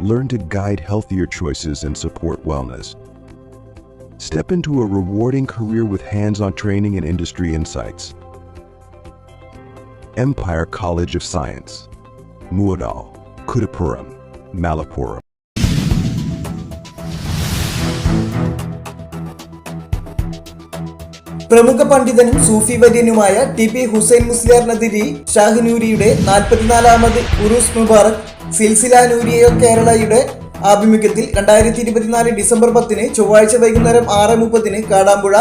Learn to guide healthier choices and support wellness. Step into a rewarding career with hands on training and industry insights. Empire College of Science. Muadal, Kudapuram, Malappuram. പ്രമുഖ പണ്ഡിതനും സൂഫി വര്യനുമായ T P Hussain മുസ്ലിയാറിനെതിരെ ഷാഹിനൂരിയുടെ നാൽപ്പത്തിനാലാമത് ഉറൂസ് മുബാറക് സിൽസില നൂരിയ കേരളയുടെ ആഭിമുഖ്യത്തിൽ രണ്ടായിരത്തി ഇരുപത്തിനാല് ഡിസംബർ പത്തിന് ചൊവ്വാഴ്ച വൈകുന്നേരം ആറ് മുപ്പതിന് കാടാമ്പുഴ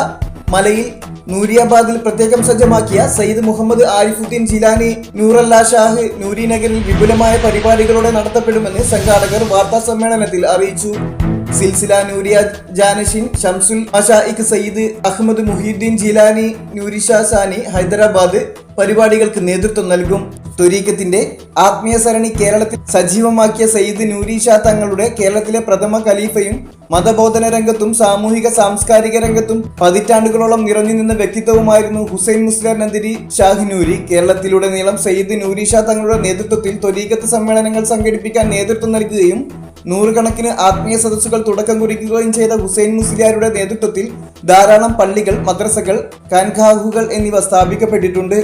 മലയിൽ നൂരിയാബാദിൽ പ്രത്യേകം സജ്ജമാക്കിയ സയ്യിദ് മുഹമ്മദ് ആരിഫുദ്ദീൻ ജിലാനി നൂറല്ല ഷാഹ് നൂരി നഗറിൽ വിപുലമായ പരിപാടികളോടെ നടത്തപ്പെടുമെന്ന് സംഘാടകർ വാർത്താ സമ്മേളനത്തിൽ അറിയിച്ചു. സിൽസില നൂരിയ ജാനഷിൻ ഷംസുൽ മഷായിഖ് സയ്യിദ് അഹമ്മദ് മുഹീദ്ദീൻ ജിലാനി നൂരിഷാ സാനി ഹൈദരാബാദ് പരിപാടികൾക്ക് നേതൃത്വം നൽകും. ത്വരീക്കത്തിന്റെ ആത്മീയ സരണി കേരളത്തിൽ സജീവമാക്കിയ സയ്യിദ് നൂരിഷാ തങ്ങളുടെ കേരളത്തിലെ പ്രഥമ ഖലീഫയും മതബോധന രംഗത്തും സാമൂഹിക സാംസ്കാരിക രംഗത്തും പതിറ്റാണ്ടുകളോളം നിറഞ്ഞു നിന്ന വ്യക്തിത്വവുമായിരുന്നു ഹുസൈൻ മുസ്ലിം നന്ദിരി ഷാഹിനൂരി കേരളത്തിലുടനീളം സയ്യിദ് നൂരിഷാ തങ്ങളുടെ നേതൃത്വത്തിൽ ത്വരീക്കത്ത് സമ്മേളനങ്ങൾ സംഘടിപ്പിക്കാൻ നേതൃത്വം നൽകുകയും നൂറുകണക്കിന് ആത്മീയ സദസ്സുകൾ തുടക്കം കുറിക്കുകയും ചെയ്ത ഹുസൈൻ മുസ്ലിയാരുടെ നേതൃത്വത്തിൽ ധാരാളം പള്ളികൾ മദ്രസകൾ കാൻഖാഹുകൾ എന്നിവ സ്ഥാപിക്കപ്പെട്ടിട്ടുണ്ട്.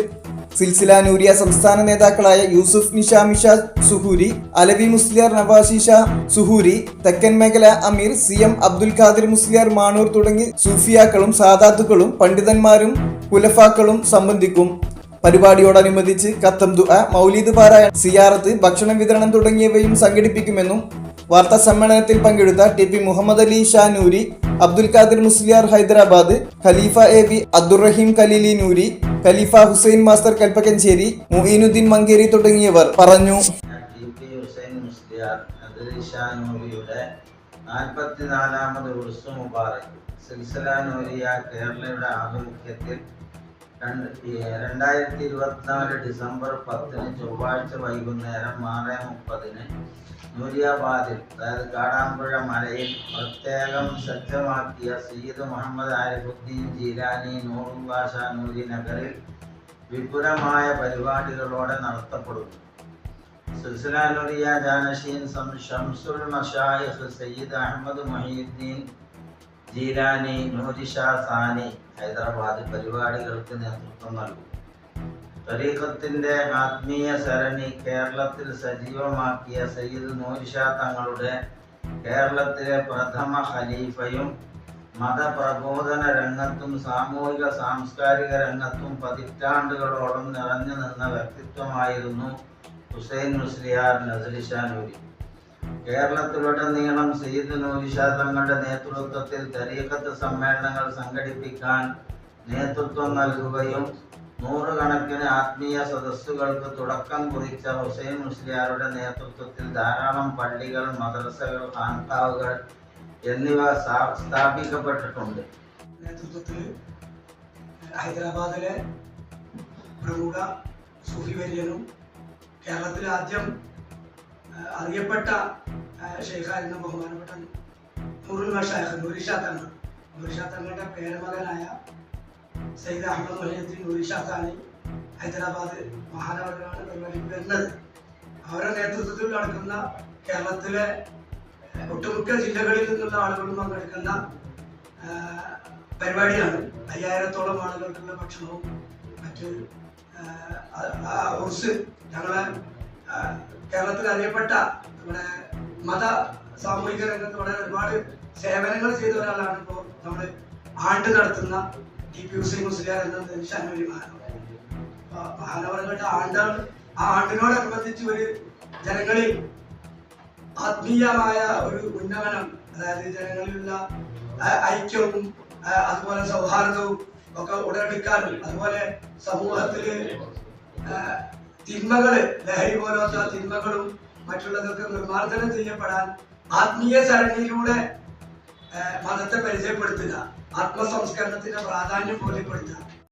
സിൽസില നൂരിയ സംസ്ഥാന നേതാക്കളായ യൂസുഫ് നിഷാമിഷ സുഹൂരി അലവി മുസ്ലിയാർ നവാഷിഷ സുഹൂരി തെക്കൻ മേഖല അമീർ സി എം അബ്ദുൽ ഖാദിർ മുസ്ലിയാർ മാണൂർ തുടങ്ങി സൂഫിയാക്കളും സാദാത്തുക്കളും പണ്ഡിതന്മാരും കുലഫാക്കളും സംബന്ധിക്കും. പരിപാടിയോടനുബന്ധിച്ച് കത്തം ദുആ മൗലീദ് പാരായണം സിയാറത്ത് ഭക്ഷണ വിതരണം തുടങ്ങിയവയും സംഘടിപ്പിക്കുമെന്നും വാർത്താ സമ്മേളനത്തിൽ പങ്കെടുത്ത T P Muhammad Ali Shah Noori Abdul Khadir Musliyar Hyderabad Khalifa A B Abdurahim Khalili Noori Khalifa Hussain master Kalpakancheri Muhinuddin Mankeri തുടങ്ങിയവർ പറഞ്ഞു. കേരളയുടെ ആഭിമുഖ്യത്തിൽ രണ്ട് രണ്ടായിരത്തി ഇരുപത്തിനാല് ഡിസംബർ പത്തിന് ചൊവ്വാഴ്ച വൈകുന്നേരം ആറ് മുപ്പതിന് നൂരിയാബാദിൽ അതായത് കാടാമ്പുഴ മലയിൽ പ്രത്യേകം സജ്ജമാക്കിയ സയ്യിദ് മുഹമ്മദ് ആരിഫുദ്ദീൻ ജീലാനി നൂറുല്ലാ ഷാ നൂരി നഗറിൽ വിപുലമായ പരിപാടികളോടെ നടത്തപ്പെടുന്നു. സിൽസിലാനുറിയ ജാനഷീൻ സം ഷംസുൽ മഷായിഖ് സയ്യിദ് അഹമ്മദ് മൊഹീദ്ദീൻ ജീലാനി നൂരിഷാ സാനി ഹൈദരാബാദ് പരിപാടികൾക്ക് നേതൃത്വം നൽകും തരീഖത്തിന്റെ ആത്മീയ സരണി കേരളത്തിൽ സജീവമാക്കിയ സയ്യിദ് നൂരിഷാ തങ്ങളുടെ കേരളത്തിലെ പ്രഥമ ഖലീഫയും മതപ്രബോധന രംഗത്തും സാമൂഹിക സാംസ്കാരിക രംഗത്തും പതിറ്റാണ്ടുകളോളം നിറഞ്ഞു നിന്ന വ്യക്തിത്വമായിരുന്നു ഹുസൈൻ മുസ്ലിയാർ നസലിഷാനൂരി കേരളത്തിലുടനീളം സയ്യിദ് നൂരിഷാ തങ്ങളുടെ നേതൃത്വത്തിൽ തരീഖത്ത് സമ്മേളനങ്ങൾ സംഘടിപ്പിക്കാൻ നേതൃത്വം നൽകുകയും നൂറുകണക്കിന് ആത്മീയ സദസ്സുകൾക്ക് തുടക്കം കുറിച്ച ഹുസൈൻ മുസ്ലിയാരുടെ നേതൃത്വത്തിൽ ധാരാളം പള്ളികൾ മദ്രസകൾ ഖാൻഖാവുകൾ എന്നിവ സ്ഥാപിക്കപ്പെട്ടിട്ടുണ്ട്. നേതൃത്വത്തിൽ ഹൈദരാബാദിലെ പ്രമുഖ സൂഫി വര്യനും കേരളത്തിൽ ആദ്യം അറിയപ്പെട്ട ഷെയ്ഖായിരുന്ന ബഹുമാനപ്പെട്ട നൂറുൽ മഷാഖ് നൂരിഷാ തങ്ങൾ നൂരിഷാ തങ്ങളുടെ പേരമകനായ സയ്യിദ് അഹമ്മദ് മൊഹീദ്ദീൻ നൂരിഷാ ഖാനി ഹൈദരാബാദ് മഹാനഗരമാണ് പരിപാടിക്ക് വരുന്നത്. അവരുടെ നേതൃത്വത്തിൽ നടക്കുന്ന കേരളത്തിലെ ഒട്ടുമിക്ക ജില്ലകളിൽ നിന്നുള്ള ആളുകളും പങ്കെടുക്കുന്ന പരിപാടിയാണ്. അയ്യായിരത്തോളം ആളുകൾക്കുള്ള ഭക്ഷണവും മറ്റ് ഉർസ് ഞങ്ങളെ കേരളത്തിൽ അറിയപ്പെട്ട നമ്മുടെ മത സാമൂഹിക രംഗത്ത് വളരെ ഒരുപാട് സേവനങ്ങൾ ചെയ്ത ഒരാളാണ് ഇപ്പോൾ നമ്മൾ ആണ്ട് നടത്തുന്ന ആണ്ടിനോടനുബന്ധിച്ച് ഒരു ജനങ്ങളിൽ ആത്മീയമായ ഒരു ഉന്നമനം അതായത് ജനങ്ങളിലുള്ള ഐക്യവും അതുപോലെ സൗഹാർദ്ദവും ഒക്കെ ഉടലെടുക്കാനും അതുപോലെ സമൂഹത്തിൽ തിന്മകൾ ലഹരി പോലത്തെ തിന്മകളും മറ്റുള്ളതൊക്കെ നിർമ്മാർജനം ചെയ്യപ്പെടാൻ ആത്മീയ സരണിയിലൂടെ ഏഹ് മതത്തെ പരിചയപ്പെടുത്തുക. ആത്മസംസ്കരണത്തിന്റെ പ്രാധാന്യം ബോധ്യപ്പെടുത്തുക.